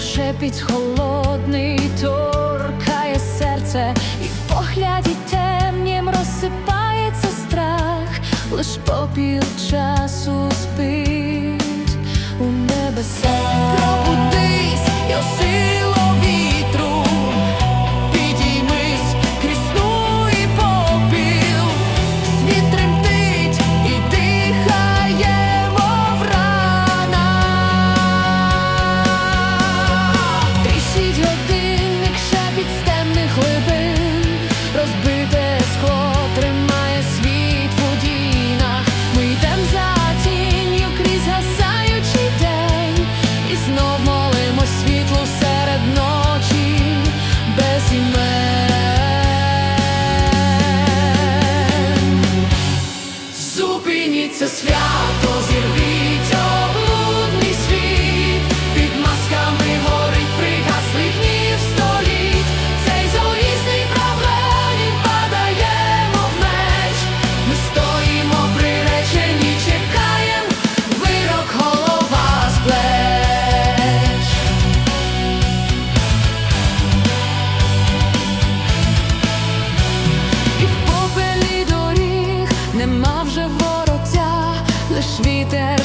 шепіт холодний торкає серце, і в погляді темнім розсипається страх, лиш попіл часу спить. Даємо світло серед ночі без імен. Зупиніться свято зірві. вітер.